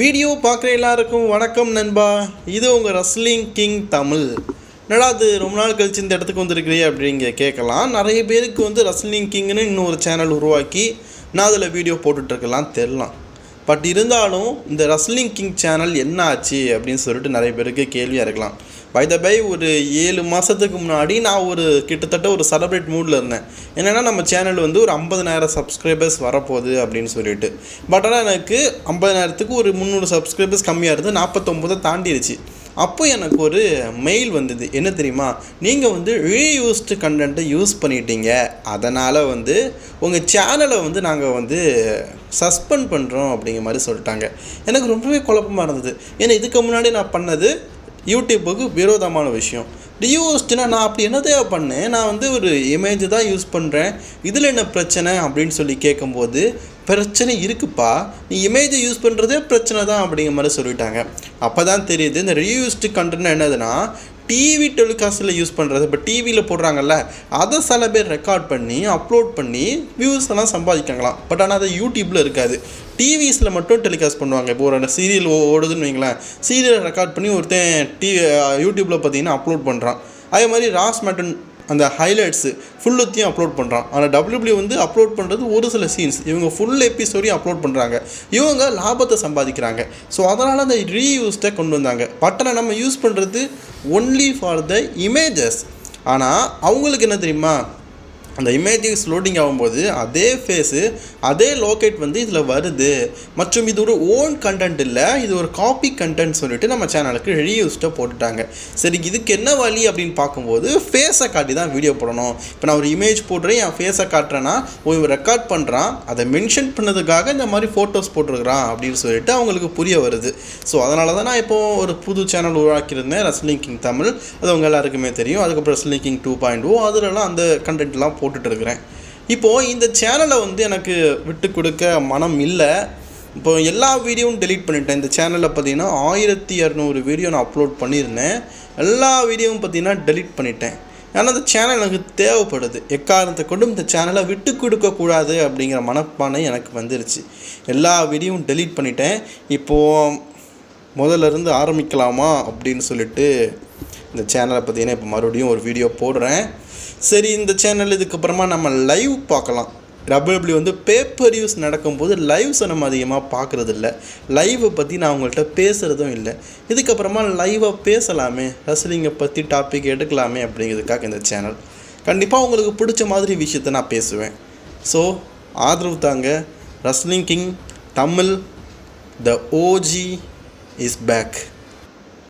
Video பார்க்குற எல்லாருக்கும் வணக்கம் நண்பா. இது உங்கள் ரஸ்லிங் கிங் தமிழ். என்னடா அது ரொம்ப நாள் கழிச்சு இந்த இடத்துக்கு வந்திருக்கிறீ அப்படிங்க கேட்கலாம். நிறைய பேருக்கு வந்து ரஸ்லிங் கிங்னு இன்னொரு சேனல் உருவாக்கி நான் அதில் வீடியோ போட்டுட்ருக்கலாம் தெரிலாம் பட் இருந்தாலும் இந்த ரஸ்லிங் கிங் சேனல் என்ன ஆச்சு அப்படின்னு சொல்லிட்டு நிறைய பேருக்கு கேள்வியாக இருக்கலாம். பை த பை ஒரு ஏழு மாதத்துக்கு முன்னாடி நான் ஒரு கிட்டத்தட்ட ஒரு செலப்ரேட் மூடில் இருந்தேன். என்னென்னா நம்ம சேனல் வந்து ஒரு ஐம்பதனாயிரம் சப்ஸ்கிரைபர்ஸ் வரப்போகுது அப்படின்னு சொல்லிட்டு. பட் ஆனால் எனக்கு ஐம்பதனாயிரத்துக்கு ஒரு முந்நூறு சப்ஸ்கிரைபர்ஸ் கம்மியாக இருந்து நாற்பத்தொம்போதை தாண்டிடுச்சு அப்போ எனக்கு ஒரு மெயில் வந்தது. என்ன தெரியுமா? நீங்கள் வந்து ரீயூஸ்டு கண்டென்ட்டை யூஸ் பண்ணிட்டீங்க. அதனால் வந்து உங்கள் சேனலை வந்து நாங்கள் வந்து சஸ்பெண்ட் பண்ணுறோம் அப்படிங்கிற மாதிரி சொல்லிட்டாங்க. எனக்கு ரொம்பவே குழப்பமாக இருந்தது. ஏன்னா இதுக்கு முன்னாடி நான் பண்ணது யூடியூப்புக்கு விரோதமான விஷயம். ரியூஸ்டுனா நான் அப்படி என்னதே பண்ணேன்? நான் வந்து ஒரு இமேஜ் தான் யூஸ் பண்ணுறேன் இதில் என்ன பிரச்சனை அப்படின்னு சொல்லி கேட்கும்போது பிரச்சனை இருக்குப்பா. நீ இமேஜை யூஸ் பண்ணுறதே பிரச்சனை தான் அப்படிங்கிற மாதிரி சொல்லிட்டாங்க. அப்போ தான் தெரியுது இந்த ரீயூஸ்டு கண்டென்ட் என்னதுன்னா டிவி டெலிகாஸ்ட்டில் யூஸ் பண்ணுறது இப்போ டிவியில் போடுறாங்கல்ல அதை சில பேர் ரெக்கார்ட் பண்ணி அப்லோட் பண்ணி வியூஸ் எல்லாம் சம்பாதிக்காங்களாம். பட் ஆனால் அது யூடியூப்பில் இருக்காது. டிவிஸில் மட்டும் டெலிகாஸ்ட் பண்ணுவாங்க. இப்போ ஒரு சீரியல் ஓடுதுன்னு வைங்களேன் சீரியலை ரெக்கார்ட் பண்ணி ஒருத்தன் டி யூடியூப்பில் பார்த்தீங்கன்னா அப்லோட் பண்ணுறான் அதே மாதிரி ராஸ் மேட்டன் அந்த ஹைலைட்ஸு ஃபுல்லுத்தையும் அப்லோட் பண்ணுறான் ஆனால் டபிள்யூபிள்யூ வந்து அப்லோட் பண்ணுறது ஒரு சில சீன்ஸ் இவங்க ஃபுல் எபிசோடையும் அப்லோட் பண்ணுறாங்க இவங்க லாபத்தை சம்பாதிக்கிறாங்க. ஸோ அதனால் அந்த ரீயூஸ்டை கொண்டு வந்தாங்க. பட்டனை நம்ம யூஸ் பண்ணுறது ஒன்லி ஃபார் த இமேஜஸ் ஆனால் அவங்களுக்கு என்ன தெரியுமா? அந்த இமேஜஸ் லோடிங் ஆகும்போது அதே ஃபேஸு அதே லோகேட் வந்து இதில் வருது. மற்றும் இது ஒரு ஓன் கண்டென்ட் இல்லை இது ஒரு காப்பி கண்டென்ட் சொல்லிட்டு நம்ம சேனலுக்கு ரீயூஸ்டாக போட்டுட்டாங்க. சரி இதுக்கு என்ன வழி அப்படின்னு பார்க்கும்போது ஃபேஸை காட்டி தான் வீடியோ போடணும். இப்போ நான் ஒரு இமேஜ் போடுறேன் என் ஃபேஸை காட்டுறேன்னா இவன் ரெக்கார்ட் பண்ணுறான் அதை மென்ஷன் பண்ணதுக்காக இந்த மாதிரி ஃபோட்டோஸ் போட்டிருக்கிறான் அப்படின்னு சொல்லிட்டு அவங்களுக்கு புரிய வருது. ஸோ அதனால தான் நான் இப்போ ஒரு புது சேனல் உருவாக்கியிருந்தேன் ரஸ்லிங் கிங் தமிழ் அது உங்கள் எல்லாருக்குமே தெரியும். அதுக்கப்புறம் wrestling king two point O அதிலலாம் அந்த கண்டென்ட்லாம் போட்டு இருக்கிறேன் இப்போது இந்த சேனலை வந்து எனக்கு விட்டு கொடுக்க மனம் இல்லை. இப்போ எல்லா வீடியோவும் டெலீட் பண்ணிட்டேன். இந்த சேனலில் பார்த்தீங்கன்னா ஆயிரத்தி இரநூறு வீடியோ நான் அப்லோட் பண்ணியிருந்தேன். எல்லா வீடியோவும் பார்த்தீங்கன்னா டெலீட் பண்ணிட்டேன். ஏன்னா அந்த சேனல் எனக்கு தேவைப்படுது. எக்காரணத்தை கொண்டும் இந்த சேனலை விட்டு கொடுக்கக்கூடாது அப்படிங்கிற மனப்பானை எனக்கு வந்துருச்சு. எல்லா வீடியோவும் டெலீட் பண்ணிட்டேன். இப்போது முதல்ல இருந்து ஆரம்பிக்கலாமா அப்படின்னு சொல்லிட்டு இந்த சேனலை பார்த்தீங்கன்னா இப்போ மறுபடியும் ஒரு வீடியோ போடுறேன். சரி இந்த சேனல் இதுக்கப்புறமா நம்ம லைவ் பார்க்கலாம். டபிள்யூபிள்யூ வந்து பேப்பர் யூஸ் நடக்கும்போது லைவ்ஸை நம்ம அதிகமாக பார்க்குறது இல்லை லைவை பற்றி நான் அவங்கள்ட்ட பேசுகிறதும் இல்லை. இதுக்கப்புறமா லைவாக பேசலாமே. ரசலிங்கை பற்றி டாபிக் எடுக்கலாமே அப்படிங்கிறதுக்காக இந்த சேனல் கண்டிப்பாக உங்களுக்கு பிடிச்ச மாதிரி விஷயத்தை நான் பேசுவேன். ஸோ ஆதரவு தாங்க. Wrestling king Tamil the OG is back